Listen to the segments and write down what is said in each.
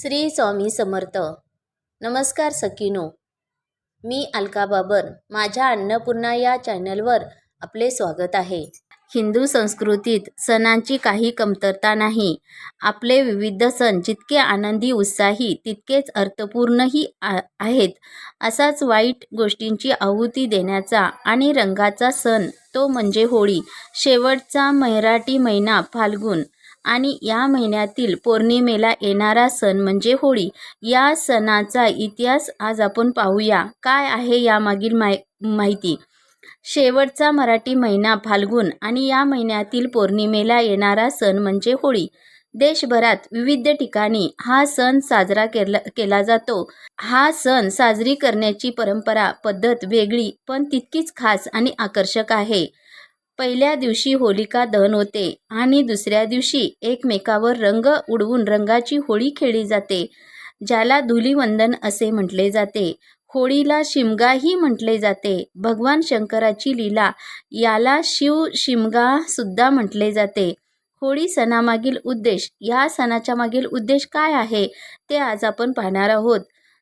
श्री स्वामी समर्थ. नमस्कार सकीनो मी अलका बाबर माझ्या अन्नपूर्णा या चॅनलवर आपले स्वागत आहे. हिंदू संस्कृतीत सणांची काही कमतरता नाही. आपले विविध सण जितके आनंदी उत्साही तितकेच अर्थपूर्णही आ आहेत. असाच वाईट गोष्टींची आहुती देण्याचा आणि रंगाचा सण तो म्हणजे होळी. शेवटचा मराठी महिना फाल्गुन. आणि या महिन्यातील पौर्णिमेला येणारा सण म्हणजे होळी. या सणाचा इतिहास आज आपण पाहूया. काय आहे यामागील माय माहिती? शेवटचा मराठी महिना फाल्गुन आणि या महिन्यातील पौर्णिमेला येणारा सण म्हणजे होळी. देशभरात विविध ठिकाणी हा सण साजरा केला केला जातो. हा सण साजरी करण्याची परंपरा पद्धत वेगळी पण तितकीच खास आणि आकर्षक आहे. पहिल्या दिवशी होलिका दहन होते आणि दुसऱ्या दिवशी एकमेकावर रंग उडवून रंगाची होळी खेळली जाते ज्याला धुलीवंदन असे म्हटले जाते. होळीला शिमगाही म्हटले जाते. भगवान शंकराची लीला याला शिव शिमगा सुद्धा म्हटले जाते. होळी सणामागील उद्देश या सणाच्या मागील उद्देश काय आहे ते आज आपण पाहणार आहोत.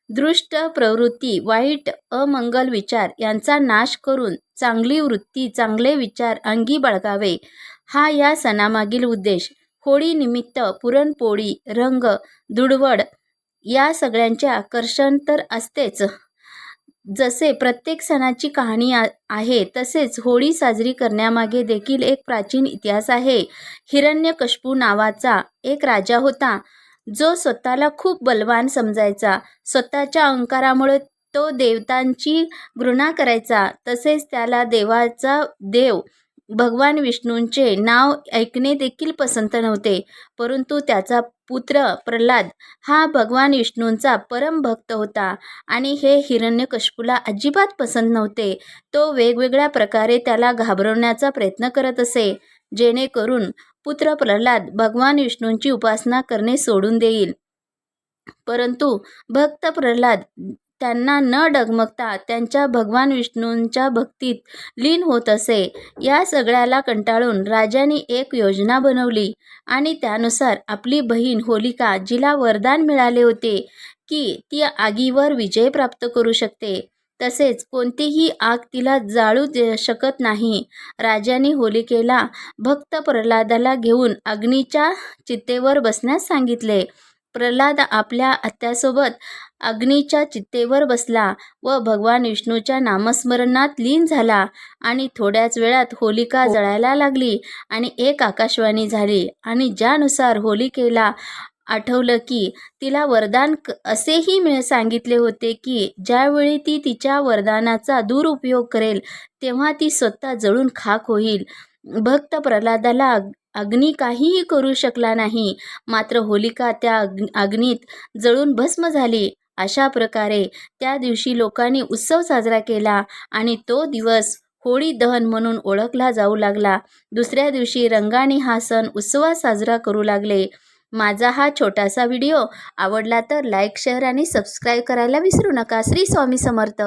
दृष्ट प्रवृत्ती वाईट अमंगल विचार यांचा नाश करून चांगली वृत्ती चांगले विचार अंगी बाळगावे. हा या सणामागील उद्देश. होळीनिमित्त पुरणपोळी रंग धुडवड या सगळ्यांचे आकर्षण तर असतेच. जसे प्रत्येक सणाची कहाणी आहे तसेच होळी साजरी करण्यामागे देखील एक प्राचीन इतिहास आहे. हिरण्यकश्यपू नावाचा एक राजा होता. जो स्वतःला खूप बलवान समजायचा. स्वतःच्या अहंकारामुळे तो देवतांची घृणा करायचा. तसेच त्याला देवाचा देव भगवान विष्णूंचे नाव ऐकणे देखील पसंत नव्हते. परंतु त्याचा पुत्र प्रल्हाद हा भगवान विष्णूंचा परम भक्त होता आणि हे हिरण्यकश्यपूला अजिबात पसंत नव्हते. तो वेगवेगळ्या प्रकारे त्याला घाबरवण्याचा प्रयत्न करत असे. जेणेकरून पुत्र प्रल्हाद भगवान विष्णूंची उपासना करणे सोडून देईल. परंतु भक्त प्रल्हाद त्यांना न डगमगता त्यांच्या भगवान विष्णूंच्या भक्तीत लीन होत असे. या सगळ्याला कंटाळून राजाने एक योजना बनवली आणि त्यानुसार आपली बहीण होलिका जिला वरदान मिळाले होते की ती आगीवर विजय प्राप्त करू शकते. तसेच कोणतीही आग तिला जाळू दे शकत नाही. राजाने होलिकेला भक्त प्रल्हादाला घेऊन अग्नीच्या चितेवर बसण्यास सांगितले. प्रल्हाद आपल्या आत्यासोबत अग्नीच्या चित्तेवर बसला व भगवान विष्णूच्या नामस्मरणात लीन झाला आणि थोड्याच वेळात होलिका जळायला लागली आणि एक आकाशवाणी झाली आणि ज्यानुसार होलिकेला आठवलं की तिला वरदान क असेही मिळ सांगितले होते की ज्यावेळी ती तिच्या वरदानाचा दुरुपयोग करेल तेव्हा ती स्वतः जळून खाक होईल. भक्त प्रल्हादाला अग्नी काहीही करू शकला नाही. मात्र होलिका त्या अग् अग्नीत जळून भस्म झाली. अशा प्रकारे त्या दिवशी लोकांनी उत्सव साजरा केला आणि तो दिवस होळी दहन म्हणून ओळखला जाऊ लागला. दुसऱ्या दिवशी रंगाने हा सण उत्सवात साजरा करू लागले. माझा हा छोटासा व्हिडिओ आवडला तर लाईक शेअर आणि सबस्क्राईब करायला विसरू नका. श्री स्वामी समर्थ.